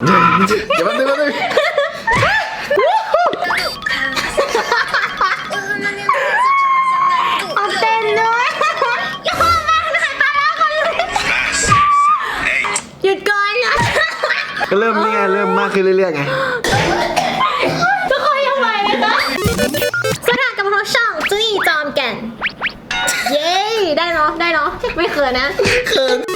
เดี๋ยวแป๊บนึงแป๊บนึงเอาเต้นด้วยอย่าพูดมากนะตาแล้วคนหยุดก่อนนะก็เริ่มนี่ไงเริ่มมากขึ้นเรื่อยๆไง ทุกคนยังไหวไหมคะสถานกับพวกช่องจุ้ยจอมแก่น เย้ ได้เนาะได้เนาะไม่เขินนะ เขิน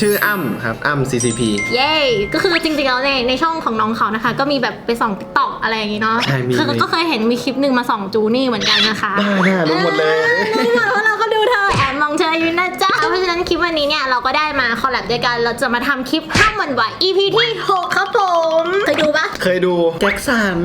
ชื่ออ้ำครับอ้ำ CCP เย้ ก็คือจริงๆแล้วในในช่องของน้องเขานะคะ ก็มีแบบไปส่องติ๊กต็อกอะไรอย่างงี้เนาะใช่มี คือมีก็เคยเห็นมีคลิปหนึ่งมาส่องจูนี่เหมือนกันนะคะบ้าหน้ารู้หมดเลย รู้หมดว่าเราก็ดูเธอแอบมองเธออยู่นะจ๊ะ เพราะฉะนั้นคลิปวันนี้เนี่ยเราก็ได้มาคอลแลบด้วยกัน เราจะมาทำคลิปห้ามหวันไหว EP ที่ 6 ครับผม เคยดูปะเคยดูแจ็คสัน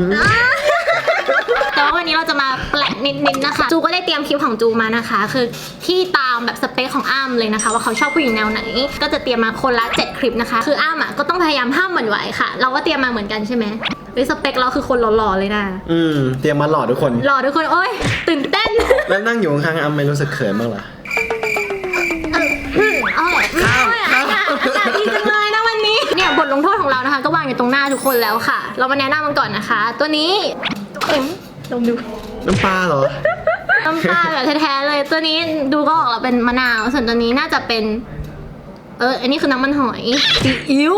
แต่ว่าวันนี้เราจะมาแปลกนิดนึงนะคะ จูก็ได้เตรียมคลิปของจูมานะคะ คือที่ตามแบบสเปคของอ้ำเลยนะคะ ว่าเขาชอบผู้หญิงแนวไหน ก็จะเตรียมมาคนละ 7 คลิปนะคะ คืออ้ำอะก็ต้องพยายามห้ามหวั่นไหวค่ะ เราก็เตรียมมาเหมือนกันใช่ไหมเฮ้ยสเปคเราคือคนหล่อๆเลยนะ อืมเตรียมมาหล่อทุกคน หล่อทุกคน โอ๊ยตื่นเต้น แล้วนั่งอยู่ข้างๆอ้ำไม่รู้สึกเขินบ้างเหรอเอออืมเอาแหละข้ามอากาศอากาศดีจังเลยนะวันนี้ เนี่ยบทลงโทษของเรานะคะ ก็วางอยู่ตรงหน้าทุกคนแล้วค่ะ เรามาแนะนำมันก่อนนะคะ ตัวนี้ เอ็มลองดู น้ำปลาเหรอ น้ำตาลแบบแท้ๆเลยตัวนี้ดูก็ออกแล้วเป็นมะนาว ส่วนตัวนี้น่าจะเป็น เออ อันนี้คือน้ำมันหอยซีอิ๊ว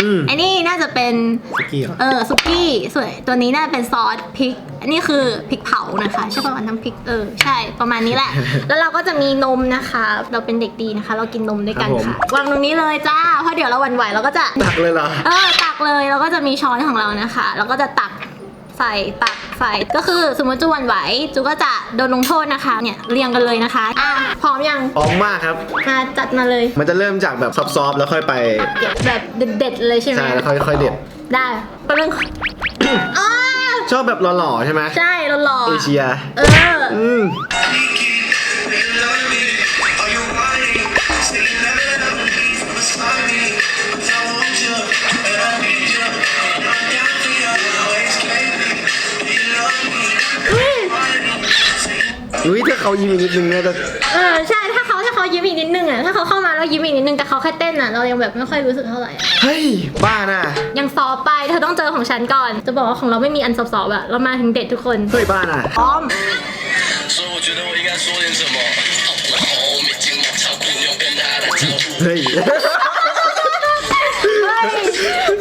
อืมอันนี้น่าจะเป็นสกี้เหรอ เออซุกี้ส่วนตัวนี้น่าจะเป็นซอสพริก อันนี้คือพริกเผานะคะใช่ประมาณน้ำพริกเออใช่ประมาณนี้แหละ แล้วเราก็จะมีนมนะคะ เราเป็นเด็กดีนะคะ เรากินนมด้วยกันค่ะวางตรงนี้เลยจ้าเพราะเดี๋ยวเราหวันไหวเราก็จะ ตักเลยเหรอ เออตักเลยแล้วก็จะมีช้อนของเรานะคะ แล้วก็จะตัก ใส่ตักใส่ก็คือสมมติจูหวันไหวจูก็จะโดนลงโทษนะคะเนี่ยเรียงกันเลยนะคะอะพร้อมยังออมมากครับมาจัดมาเลยมันจะเริ่มจากแบบซอฟๆแล้วค่อยไปเก็บแบบเด็ดๆเลยใช่ไหมใช่แล้วค่อยๆเด็ด ได้เป็นเรื่องอ้าชอบแบบหล่อๆใช่ไหมใช่เราหล่อเอเชีย เออ อืม อุ้ยถ้าเขายิ้มอีกนิดนึงเนี่ยจะ เออใช่ถ้าเขาถ้าเขายิ้มอีกนิดนึงอ่ะถ้าเขาเข้ามาแล้วยิ้มอีกนิดนึงแต่เขาแค่เต้นอ่ะเรายังแบบไม่ค่อยรู้สึกเท่าไหร่อะ เฮ้ย บ้าน่ะ ยังซอฟต์ไปเธอต้องเจอของฉันก่อน จะบอกว่าของเราไม่มีอันซอฟๆอะเรามาถึงเด็ดทุกคน เฮ้ย บ้าน่ะ พร้อม 所以我觉得我应该说点什么。然后没经过超酷，又跟他打招呼。 เฮ้ย เฮ้ย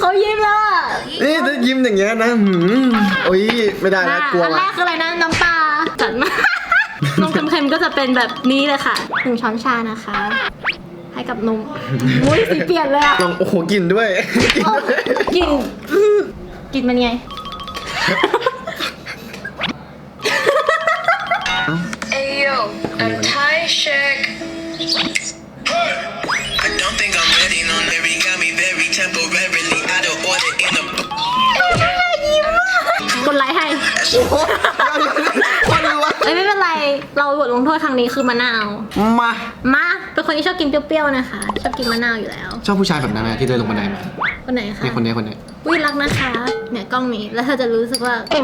เขายิ้มแล้วอ่ะ นี่ถ้ายิ้มอย่างเงี้ยนะหืมโอ้ย ไม่ได้นะกลัว อันแร ว่ะ กคืออะไรนะน้ำปลาจัดมา นมเค็มๆก็จะเป็นแบบนี้เลยค่ะหนึ่งช้อนชานะคะ ให้กับนมมุ้ยสีเปลี่ยนเลยอะลองโอ้โหกลินด้วย กลินโอ้ด้วยกลิ่นอื้อกลิ่นมันไง Ayo, a Thai check. I don't think I'm ready, no, Mary got me very temporarily out of order in a. กดไลค์ให้โอ้โหคนรู้วะ เอ้ยไม่เป็นไร เราบทลงโทษครั้งนี้คือมะนาว มา มาเป็นคนที่ชอบกินเปรี้ยวๆนะคะ ชอบกินมะนาวอยู่แล้ว ชอบผู้ชายแบบนั้นไหมที่เดินลงบันไดมาคนไหนคะเนี่ยคนเนี้ยคนเนี้ยวิรักนะคะ เนี่ยกล้องนี้ แล้วเธอจะรู้สึกว่าเอ้ย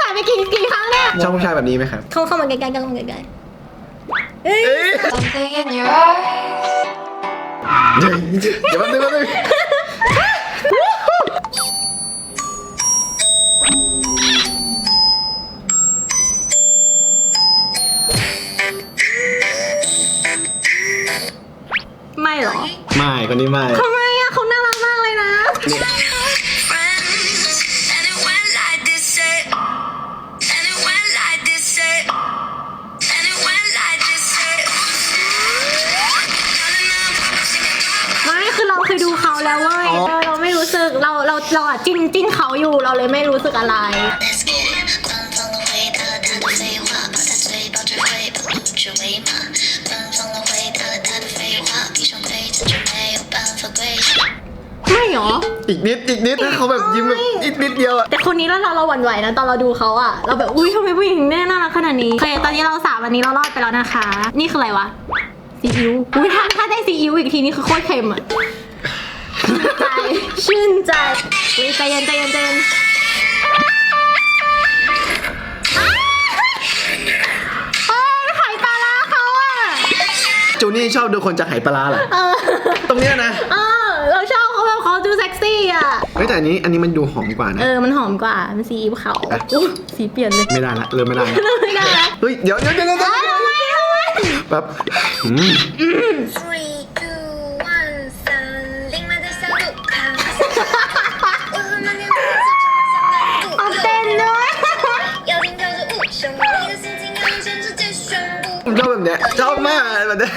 ถ่ายไปกี่กี่ครั้งเนี่ย ชอบผู้ชายแบบนี้ไหมครับ เข้าเข้ามาใกล้ๆเข้ามาใกล้ๆเอ้ยเอ้ย Something in your eyes. เดี๋ยวเดี๋ยวแป๊บนึงแป๊บนึง คนนี้ไม่ทำไมอะเขาน่ารักมากเลยนะ ไม่คือเราเคยดูเขาแล้วว้ยเราไม่รู้สึกเราเราเราอะจิ้นจิ้นเขาอยู่เราเลยไม่รู้สึกอะไร ไม่หรอ อีกนิดอีกนิดถ้าเขาแบบยิ้มแบบอีกนิดเดียวอะแต่คนนี้แล้วเราเราหวั่นไหวนะตอนเราดูเขาอะเราแบบอุ้ยทำไมผู้หญิงแน่น่ารักขนาดนี้โอเคตอนนี้เราสามวันนี้เรารอดไปแล้วนะคะ นี่คืออะไรวะซีอิ๊วอุ้ยถ้าถ้าได้ซีอิ๊วอีกทีนี่คือโคตรเค็มอะชื่นใจชื่นใจอุ้ยใจเย็นใจเย็นใจเย็นอ้าวโอ้ยไข่ปลาร้าจูนี่ชอบดูคนจากไหปลาร้าเหรอเออ ตรงเนี้ยนะ เอ เฮ้ยแต่อันนี้อันนี้มันดูหอมกว่านะ เออ มันหอมกว่า มันสีอิ๊วขาวอุ๊ยสีเปลี่ยนเลย ไม่ได้ละเริ่มไม่ได้ละ ไม่ได้แล้ว เฮ้ยเดี๋ยวเดี๋ยวเดี๋ยวเดี๋ยว เอ้ยทำไมทำไม แบบอืม Three, two, one，森林们的小路，看我我和满天飞走，这么 เอา 像 เต้นด้วย 摇铃跳着舞，生活你的心情让全世界宣布。 ผมชอบแบบเนี้ยชอบมากแบบเนี้ย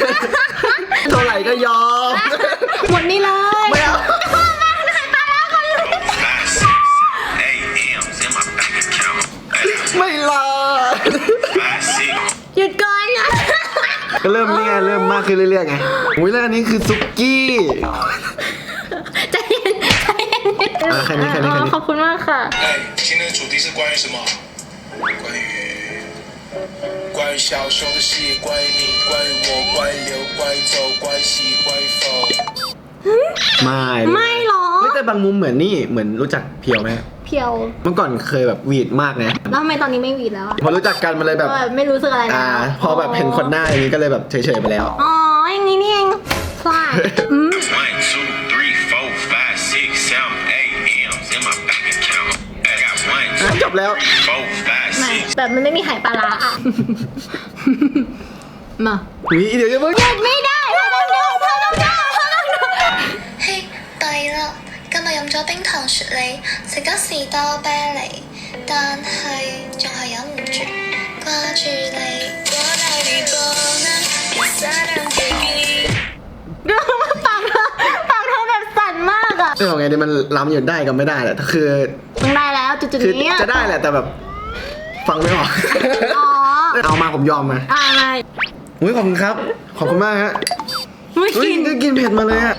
เท่าไหร่ก็ยอม หมดนี่เลย ไม่เอา ก็เริ่มนี่ไงเริ่มมากขึ้นเรื่อยๆไงอุ้ยแล้วอันนี้คือซุกี้ ใจเย็นใจเย็น อ่ะแค่นี้แค่นี้แค่นี้ ขอบคุณมากค่ะ 哎，今天的主题是关于什么？关于关于小熊的事业，关于你，关于我，关于留，关于走，关于喜，关于否。 ไม่ ไม่หรอ เฮ้ยแต่บางมุมเหมือนนี่เหมือนรู้จักเพียวไหม เพียวเมื่อก่อนเคยแบบหวีดมากนะแล้วทำไมตอนนี้ไม่หวีดแล้วอะพอรู้จักกันมันเลยแบบก็ไม่รู้สึกอะไรแล้วอ่าพอแบบเห็นคนหน้าอย่างนี้ก็เลยแบบเฉยๆไปแล้ว อ๋ออย่างนี้นี่เองพลาดอืม One, two, three, four, five, six, seven, eight M's in my bank account. I got one, อะ two, จบแล้ว three, four, five, ไม่ six. แบบมันไม่มีไข่ปลาร้าอะมา อุ้ยเดี๋ยวจะมึงหยุดไม่ได้เธอต้องดู 今日饮咗冰糖雪梨，食咗士多啤梨，但系仲系忍唔住挂住你。我带你过难，别撒两只机。 ดูปากเธอปากเธอแบบสั่นมากอ่ะ เออไงเนี่ยมันล้ำอยู่ได้กับไม่ได้แหละคือ ต้องได้แล้วจุด คือ ๆนี้อะ จะได้แหละแต่แบบ ฟังไม่ออก อ๋อ เอามาผมยอมมา อ่าไม่ อุ้ยขอบคุณครับ ขอบคุณมากฮะ ไม่ อุ้ย กิน ก็กินเผ็ดมาเลยอะ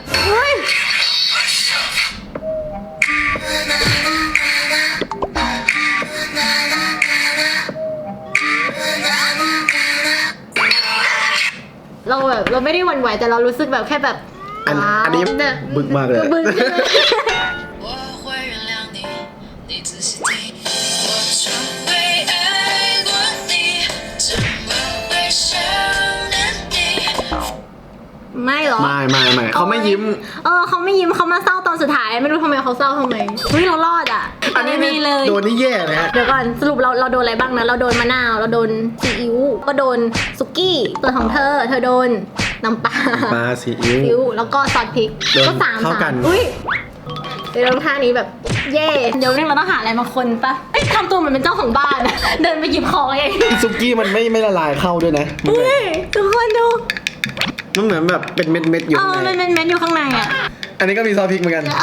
เราแบบเราไม่ได้หวั่นไหวแต่เรารู้สึกแบบแค่แบบอันว้าวอันนี้เนี่ยบึกมากเลย บึกใช่ไหม ไม่หรอ ไม่ไม่ไม่เขาไม่ยิ้ม เออเขาไม่ยิ้มเขามาเศร้าตอนสุดท้าย ไม่รู้ทำไมเขาเศร้าทำไมเฮ้ยเรารอดอะอันนี้ไม่มีเลย โดนนี่แย่นะฮะเดี๋ยวก่อนสรุปเราเราโดนอะไรบ้างนะ เราโดนมะนาว เราโดนซีอิ๊ว ก็โดนสุกี้ส่วนของเธอ เธอโดนน้ำปลาปลาซีอิ๊วซีอิ๊วแล้วก็ซอสพริกโดนก็สามเท่าสากัมน อุ้ยเดี๋ยวท่านี้แบบเย่เดี๋ยวเรื่องเราต้องหาอะไรมาคนปะเอ้ยทำตัวเหมือนเป็นเจ้าของบ้านอะเดินไปหยิบของเอง ซุกี้มันไม่ไม่ละลายเข้าด้วยนะมันอุ้ยทุกคนดู มันเหมือนแบบเป็นเม็ดเม็ดๆอยู่เอข้างอในมันเป็นเม็ดอยู่ข้างในอะอันนี้ก็มีซอสพริกเหมือนกันอะ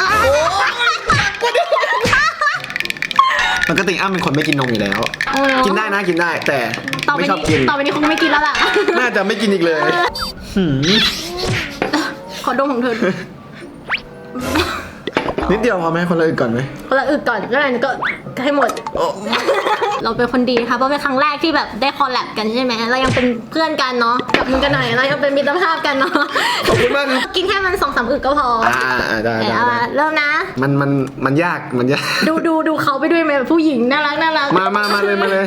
ปกติอ้ำเป็นคนไม่กินนมอยู่แล้วเออกินได้นะกินได้แต่ต่อไปไม่ชอบนี้กินต่อไปนี้คงไม่กินแล้วล่ะ น่าจะไม่กินอีกเลยหืมขอดมของเธอนิดเดียวพอไหมคนละอื่นก่อนไหมคนละอึกก่อนก็ได้ก็ให้หมด โอ้ เราเป็นคนดีค่ะเพราะเป็นครั้งแรกที่แบบได้คอลแลบกันใช่ไหมเรายังเป็นเพื่อนกันเนาะจับมึงกันหน่อยเรายังเป็นมิตรภาพกันเนาะขอบคุณมากครักินแค่มันสองสามอึกก็พออ่าได้ได้ได้ เริ่มนะ มันมันมันยากมันยาก ดูดูดูเขาไปด้วยไหมผู้หญิงน่ารักน่ารักมามามาเลยมาเลย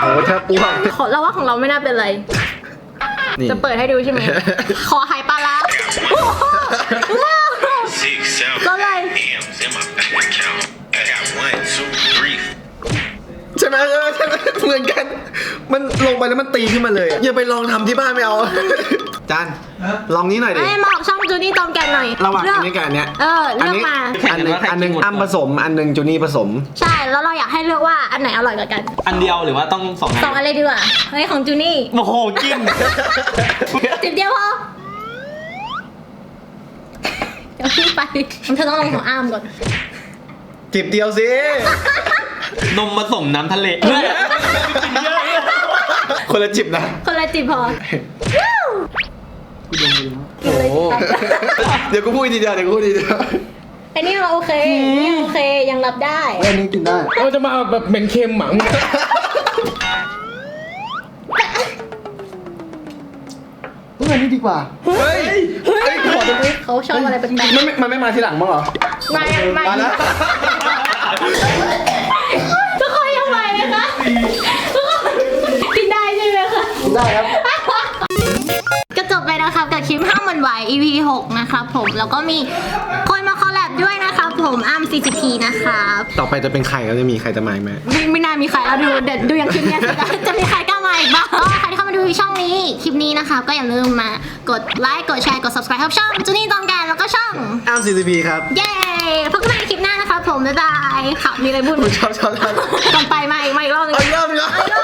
โอ้แทบปวด ขอเราว่าของเราไม่น่าเป็นไร นี่ จะเปิดให้ดูใช่ไหม ขอหายปลาร้า Six, seven, Go like- eight M's in my bank account. I got one, two, three, ใช่ไหมใช่ไหมใช่ไหมเหมือนกัน มันลงไปแล้วมันตีขึ้นมาเลยอะอย่าไปลองทำที่บ้านไม่เอา จาน ลองนี้หน่อยดิ ไอ้ยมาออกช่องจูนี่จอมแกนหน่อยระหว่างเลือักนนี้กับอันเนี้ย เออเลือกนี้มา อันหนึงอันหนึงอ้ำผสม อันหนึงจูนี่ผสม ใช่ แล้วเราอยากให้เลือกว่าอันไหนอร่อยกว่ากันอันเดียวหรือว่าต้องสองอันสองอะไรดีกว่า เฮ้ย ของจูนี่โอ้โหกิน จิบเดียวพอเดี๋ยวพี่ไปเธอต้องลงของอ้ามก่อน จิบเดียวสิ นมผสมน้ำทะเล คนละจิบนะ คนละจิบพอ โอ้โหเดี๋ยวกูพูดทีเดียวเดี๋ยวกูพูดทีเดียวไอ้นี่เราโอเคนี่โอเคยังรับได้อันนี้กินได้เราจะมาแบบเหม็นเค็มหมังเฮ้ยอันนี้ดีกว่า เฮ้ยเฮ้ยขอตรงนี้เขาชอบอะไรแปลกมันไม่มันไม่มาทีหลังมั้งเหรอมายังมามาแล้วทุกคนยังไหวไหมคะทุกคนกินได้ใช่ไหมคะ ได้ครับก็จบไปแล้วครับกับคลิปห้ามมันไหว EP 6นะครับผมแล้วก็มีคนมาคอลแลบด้วยนะครับผมอ้ำ CCP นะครับต่อไปจะเป็นใครแล้วจะมีใครจะมาอีกไหม ไม่ไม่น่ามีใครแล้วดูเด็ดดูอย่างคลิปเนี้ยจะจะมีใครกล้ามาอีกบ้างก็ใครที่เข้ามาดูช่องนี้คลิปนี้นะคะก็อย่าลืมมากดไลค์กดแชร์กด subscribe ให้ช่องจูนี่ตองแกนแล้วก็ช่อง อ้าม CCP ครับ เย้พบกันใหม่ในคลิปหน้านะคะผมบ๊ายบายค่ะมีอะไรพูดไหมชอบชอบชอบก่อนไปมาอีกมาอีกรอบหนึง เอาอีกรอบหนึงเหรอเาอีกรอบหนึงสวั